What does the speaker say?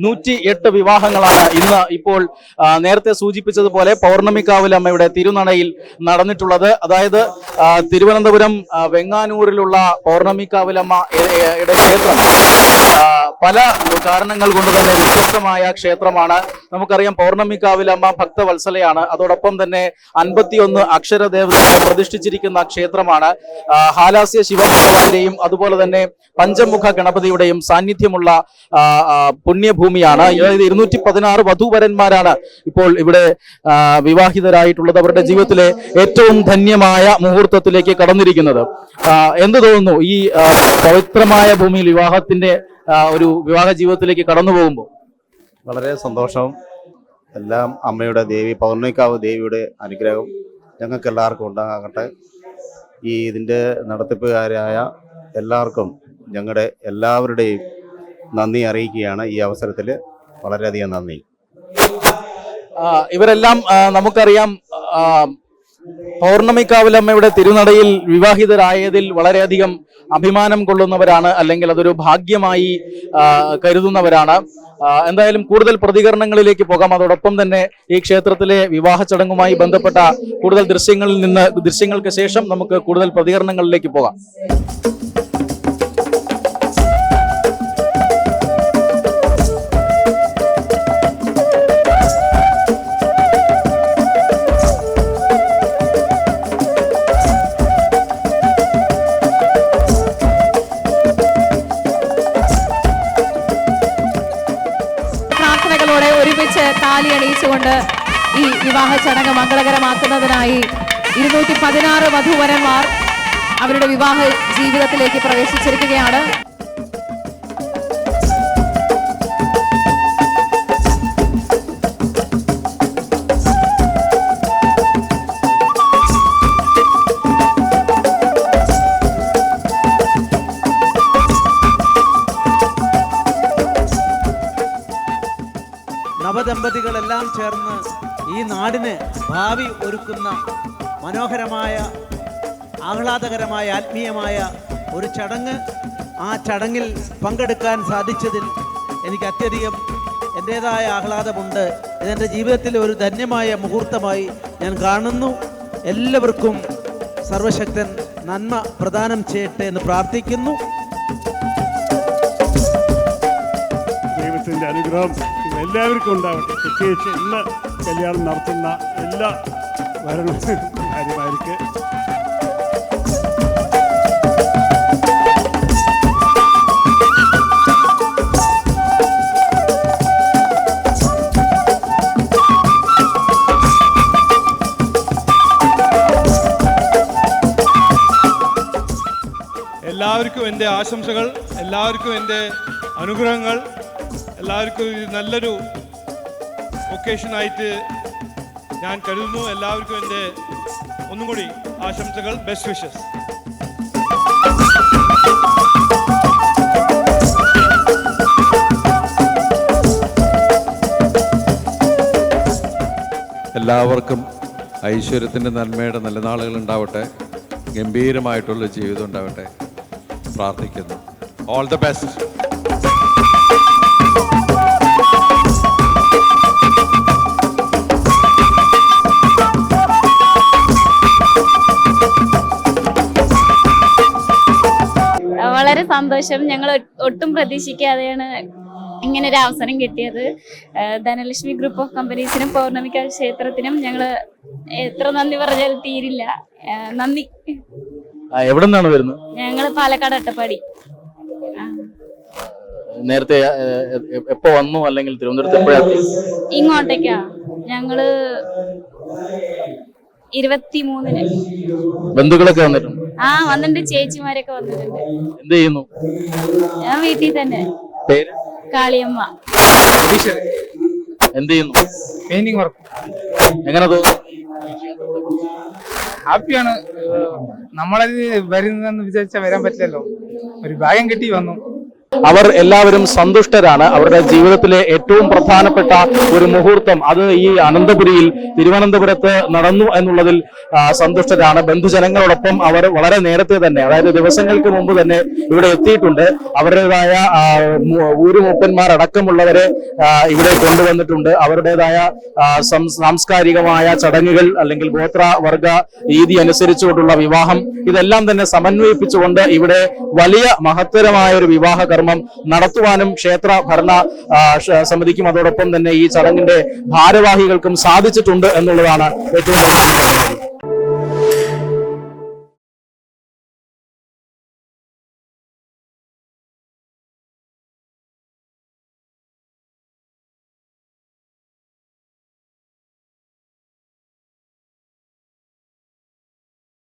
നൂറ്റി എട്ട് വിവാഹങ്ങളാണ് ഇന്ന് ഇപ്പോൾ നേരത്തെ സൂചിപ്പിച്ചതുപോലെ പൗർണമിക്കാവിലമ്മയുടെ തിരുനടയിൽ നടന്നിട്ടുള്ളത്. അതായത് തിരുവനന്തപുരം വെങ്ങാനൂരിലുള്ള പൗർണമിക്കാവിലമ്മ ക്ഷേത്രം. പല കാരണങ്ങൾ കൊണ്ട് തന്നെ വ്യത്യസ്തമായ ക്ഷേത്രമാണ്. നമുക്കറിയാം പൗർണമിക്കാവിലമ്മ ഭക്തവത്സലയാണ്. അതോടൊപ്പം തന്നെ അൻപത്തിയൊന്ന് അക്ഷരദേവതകളെ പ്രതിഷ്ഠിച്ചിരിക്കുന്ന ക്ഷേത്രമാണ്. ഹാലാസ്യ ശിവഭഗവാന്റെയും അതുപോലെ തന്നെ പഞ്ചമുഖ ഗണപതിയുടെയും സാന്നിധ്യമുള്ള ആ, അതായത് ഇരുന്നൂറ്റി പതിനാറ് വധൂവരന്മാരാണ് ഇപ്പോൾ ഇവിടെ വിവാഹിതരായിട്ടുള്ളത് അവരുടെ ജീവിതത്തിലെ ഏറ്റവും ധന്യമായ മുഹൂർത്തത്തിലേക്ക് കടന്നിരിക്കുന്നത്. എന്ത് തോന്നുന്നു ഈ പവിത്രമായ ഭൂമിയിൽ വിവാഹത്തിന്റെ ഒരു വിവാഹ ജീവിതത്തിലേക്ക് കടന്നു പോകുമ്പോൾ? വളരെ സന്തോഷം. എല്ലാം അമ്മയുടെ ദേവി പൗർണിക്കാവ് ദേവിയുടെ അനുഗ്രഹം ഞങ്ങൾക്ക് എല്ലാവർക്കും ഉണ്ടാകട്ടെ. ഈ ഇതിന്റെ നടത്തിപ്പുകാരായ എല്ലാവർക്കും ഞങ്ങളുടെ എല്ലാവരുടെയും നന്ദി അറിയിക്കുകയാണ് ഈ അവസരത്തിൽ വളരെയധികം നന്ദി. ഇവരെല്ലാം നമുക്കറിയാം പൗർണമിക്കാവിലമ്മയുടെ തിരുനടയിൽ വിവാഹിതരായതിൽ വളരെയധികം അഭിമാനം കൊള്ളുന്നവരാണ് അല്ലെങ്കിൽ അതൊരു ഭാഗ്യമായി കരുതുന്നവരാണ്. എന്തായാലും കൂടുതൽ പ്രതികരണങ്ങളിലേക്ക് പോകാം. അതോടൊപ്പം തന്നെ ഈ ക്ഷേത്രത്തിലെ വിവാഹ ചടങ്ങുമായി ബന്ധപ്പെട്ട കൂടുതൽ ദൃശ്യങ്ങളിൽ നിന്ന് ദൃശ്യങ്ങൾക്ക് ശേഷം നമുക്ക് കൂടുതൽ പ്രതികരണങ്ങളിലേക്ക് പോകാം. പ്രാർത്ഥനകളോടെ ഒരുമിച്ച് താലി അണിയിച്ചുകൊണ്ട് ഈ വിവാഹ ചടങ്ങ് മംഗളകരമാക്കുന്നതിനായി ഇരുന്നൂറ്റി പതിനാറ് വധുവരന്മാർ അവരുടെ വിവാഹ ജീവിതത്തിലേക്ക് പ്രവേശിച്ചിരിക്കുകയാണ്. നവദമ്പതികളെല്ലാം ചേർന്ന് ഈ നാടിന് ഭാവി ഒരുക്കുന്ന മനോഹരമായ ആഹ്ലാദകരമായ ആത്മീയമായ ഒരു ചടങ്ങ് ആ ചടങ്ങിൽ പങ്കെടുക്കാൻ സാധിച്ചതിൽ എനിക്ക് അത്യധികം എന്റേതായ ആഹ്ലാദമുണ്ട്. ഇതെന്റെ ജീവിതത്തിലെ ഒരു ധന്യമായ മുഹൂർത്തമായി ഞാൻ കാണുന്നു. എല്ലാവർക്കും സർവശക്തൻ നന്മ പ്രദാനം ചെയ്യട്ടെ എന്ന് പ്രാർത്ഥിക്കുന്നു. ദൈവത്തിന്റെ അനുഗ്രഹം. എല്ലാവർക്കും ഉണ്ടാവട്ടെ. പ്രത്യേകിച്ച് ഇന്ന് കല്യാണം നടത്തുന്ന എല്ലാ വരണ ഭാര്യമാർക്ക് എല്ലാവർക്കും എന്റെ ആശംസകൾ എല്ലാവർക്കും എന്റെ അനുഗ്രഹങ്ങൾ. എല്ലാവർക്കും നല്ലൊരു ഒക്കേഷനായിട്ട് ഞാൻ കരുതുന്നു. എല്ലാവർക്കും എന്റെ ഒന്നും കൂടി ആശംസകൾ ബെസ്റ്റ് വിഷസ് എല്ലാവർക്കും ഐശ്വര്യത്തിന്റെ നന്മയുടെ നല്ല നാളുകൾ ഉണ്ടാവട്ടെ. ഗംഭീരമായിട്ടുള്ള ജീവിതം ഉണ്ടാവട്ടെ. പ്രാർത്ഥിക്കുന്നു. ഓൾ ദ ബെസ്റ്റ് വളരെ സന്തോഷം. ഞങ്ങൾ ഒട്ടും പ്രതീക്ഷിക്കാതെയാണ് ഇങ്ങനെ ഒരു അവസരം കിട്ടിയത്. ധനലക്ഷ്മി ഗ്രൂപ്പ് ഓഫ് കമ്പനീസിനും പൗർണമിക ക്ഷേത്രത്തിനും ഞങ്ങൾ എത്ര നന്ദി പറഞ്ഞാലും തീരില്ല. നന്ദി. എവിടെ നിന്നാണ് വരുന്നത്? ഞങ്ങൾ പാലക്കാട് അട്ടപ്പാടി. നേരത്തെ എപ്പോ വന്നു? അല്ലെങ്കിൽ തിരുവനന്തപുരത്ത് എപ്പോഴാണ് ഇങ്ങോട്ടേക്കാ. ഞങ്ങൾ ഇരുപത്തിമൂന്നിന്. ബന്ധുക്കളൊക്കെ വന്നിട്ടുണ്ട്? ആ വന്നിട്ടുണ്ട്. ചേച്ചിമാരൊക്കെ വന്നിട്ടുണ്ട്. എന്ത് ചെയ്യുന്നു? ഞാൻ വീട്ടിൽ തന്നെ. പേര്? കാളിയമ്മ. എന്ത് ചെയ്യുന്നു? പെയിന്റിംഗ് വർക്ക് എങ്ങനെ ഹാപ്പിയാണ് നമ്മളത് വരുന്നതെന്ന് വിചാരിച്ചാൽ വരാൻ പറ്റില്ലല്ലോ. ഒരു ഭാഗ്യം കിട്ടി വന്നു. അവർ എല്ലാവരും സന്തുഷ്ടരാണ്. അവരുടെ ജീവിതത്തിലെ ഏറ്റവും പ്രധാനപ്പെട്ട ഒരു മുഹൂർത്തം അത് ഈ അനന്തപുരിയിൽ തിരുവനന്തപുരത്ത് നടന്നു എന്നുള്ളതിൽ സന്തുഷ്ടരാണ്. ബന്ധുജനങ്ങളോടൊപ്പം അവർ വളരെ നേരത്തെ തന്നെ അതായത് ദിവസങ്ങൾക്ക് മുമ്പ് തന്നെ ഇവിടെ എത്തിയിട്ടുണ്ട്. അവരുടേതായ ഊരുമൂപ്പന്മാരടക്കമുള്ളവരെ ഇവിടെ കൊണ്ടുവന്നിട്ടുണ്ട്. അവരുടേതായ സാംസ്കാരികമായ ചടങ്ങുകൾ അല്ലെങ്കിൽ ഗോത്ര വർഗ രീതി അനുസരിച്ചുകൊണ്ടുള്ള വിവാഹം ഇതെല്ലാം തന്നെ സമന്വയിപ്പിച്ചുകൊണ്ട് ഇവിടെ വലിയ മഹത്തരമായ ഒരു വിവാഹ കർമ്മം നടത്തുവാനും ക്ഷേത്ര ഭരണ സമിതിക്കും അതോടൊപ്പം തന്നെ ഈ ചടങ്ങിന്റെ ഭാരവാഹികൾക്കും സാധിച്ചിട്ടുണ്ട് എന്നുള്ളതാണ് ഏറ്റവും